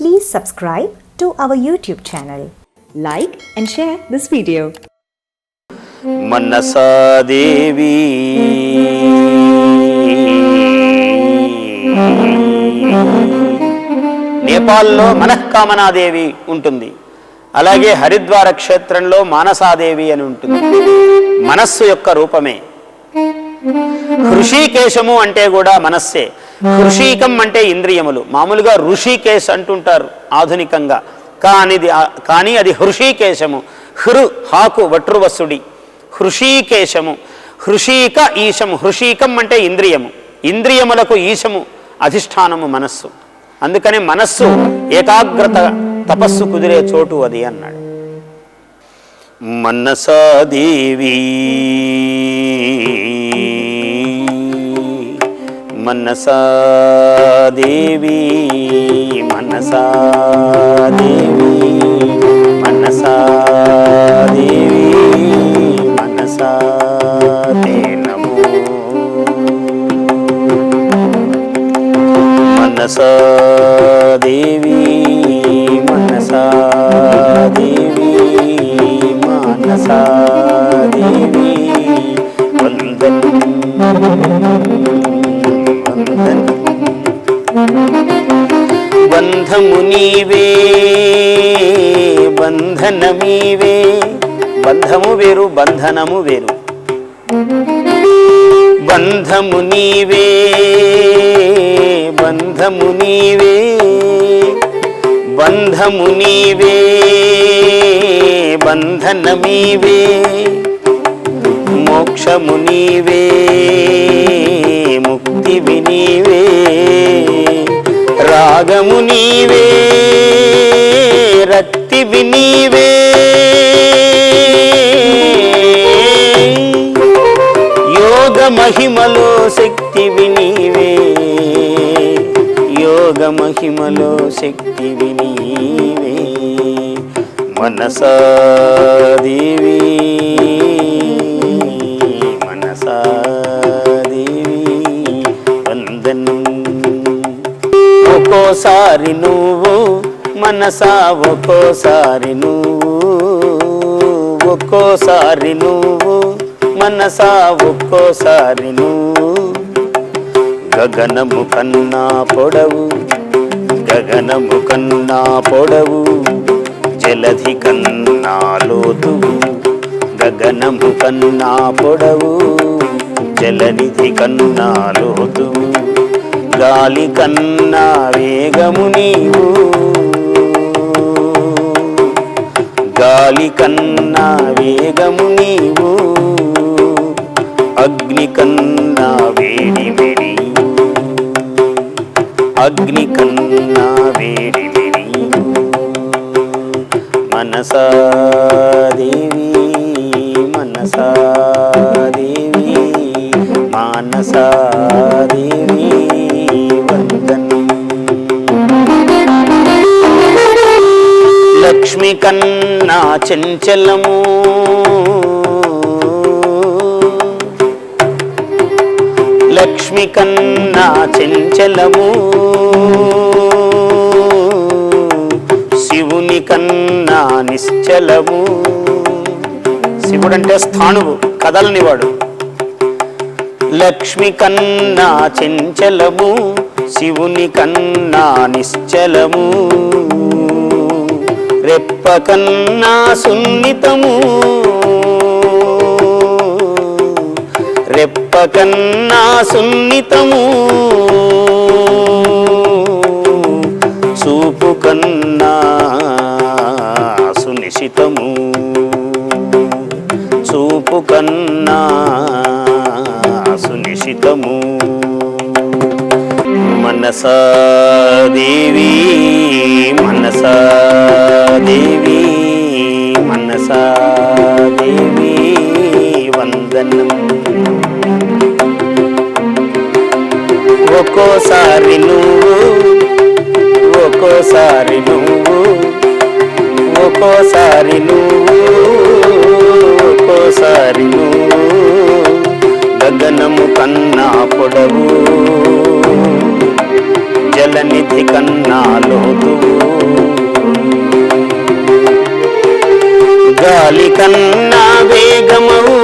Please subscribe to our YouTube channel. Like and share this video. Mansa Devi నేపాల్లో మనఃకామనాదేవి ఉంటుంది. అలాగే హరిద్వార క్షేత్రంలో మానసాదేవి అని ఉంటుంది. మనస్సు యొక్క రూపమే. హృషికేశము అంటే కూడా మనస్సే. హృషీకం అంటే ఇంద్రియములు. మామూలుగా ఋషికేశ్ అంటుంటారు ఆధునికంగా. కానీ కానీ అది హృషీకేశము. హృ హాకు వట్రువసుడి. హృషీకేశము. హృషీక ఈశము. హృషీకం అంటే ఇంద్రియము. ఇంద్రియములకు ఈశము అధిష్టానము మనస్సు. అందుకని మనస్సు ఏకాగ్రత తపస్సు కుదిరే చోటు అది అన్నాడు. మనసాదేవీ మనసాదేవి మనసాదేవి నీవే బంధనమీవే బంధము వేరు బంధనము వేరు. బంధము నీవే బంధము నీవే బంధము నీవే బంధనమీవే మోక్షము నీవే ముక్తి వినీవే రాగము నీవే రక్తివి నీవే. యోగ మహిమలో శక్తివి నీవే యోగ మహిమలో శక్తివి నీవే. మనసాదేవి ఒక్కోసారి నువ్వు మనసా ఒక్కోసారి నువ్వు. ఒక్కోసారి నువ్వు మనసా ఒక్కోసారి నువ్వు. గగనము కన్నా పొడవు గగనము కన్నా పొడవు జలధి కన్నా లోతువు. గగనము కన్నా పొడవు జలనిధి కన్నా లోతువు. గాలి కన్నా వేగము నీవు. గాలి కన్నా వేగము నీవు. అగ్ని కన్నా వేడి మెడి అగ్ని కన్నా వేడి మెడి మనసాదేవి మనసాదేవి మానసా లక్ష్మి కన్నా చెంచలము. లక్ష్మి కన్నా చెంచలము. శివుని కన్నా నిశ్చలము. శివుడంటే స్థాణువు కదలనివాడు లక్ష్మి కన్నా చెంచలము శివుని కన్నా నిశ్చలము. రెప్ప కన్నా సున్నితము. రెప్ప కన్నా సున్నితము. చూపు కన్నా సునిశితము. చూపు కన్నా సునిశితము. మనసాదేవి మనసాదేవి మనసాదేవి వందనం. ఒక్కోసారి నువ్వు ఒక్కోసారి నువ్వు ఒక్కోసారి నువ్వు ఒక్కోసారి నువ్వు. గగనము కన్నా పొడవు కన్నా లోతు గాలి కన్నా వేగమవు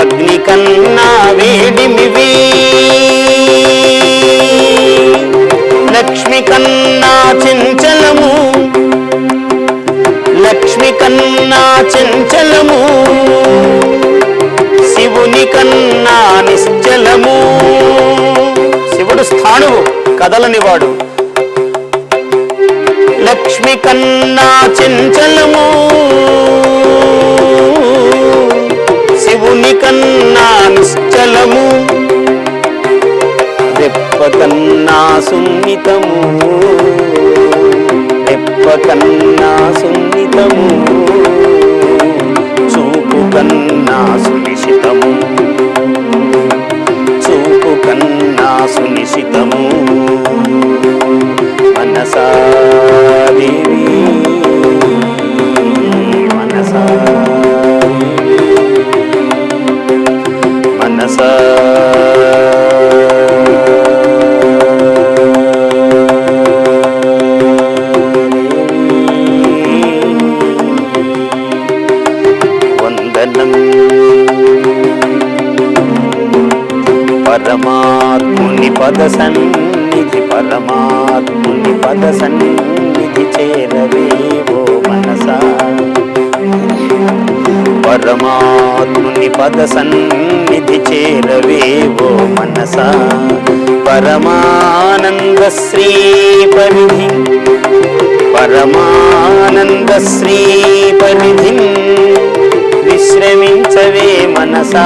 అగ్ని కన్నా వేడిమివి లక్ష్మి కన్నా చంచలము. లక్ష్మి కన్నా చంచలము. శివుని కన్నా కదలనివాడు. లక్ష్మి కన్నా చెంచలము. శివుని కన్నా నిశ్చలము. రెప్ప కన్నా సున్నితము. రెప్ప కన్నా సున్నితము. చూపు కన్నా సునిశితము చూపు కన్నా సునిశితము సన్నిధి పరమాత్ముని పద సన్నిధి చేరవేవో మనసా. పరమాత్ముని పద సన్నిధి చేరవేవో మనసా. పరమానంద శ్రీ పరిధి పరమానంద శ్రీ పరిధి విశ్రమించవే మనసా.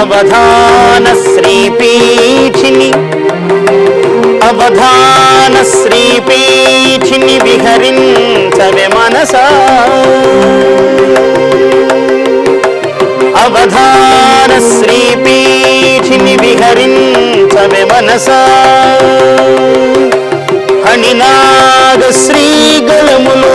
అవధాన శ్రీపీఠిని అవధాన శ్రీపీఠిని విహరించవే మనసా. అవధాన శ్రీపీఠిని విహరించవే మనసా. హణినాగ శ్రీగళములో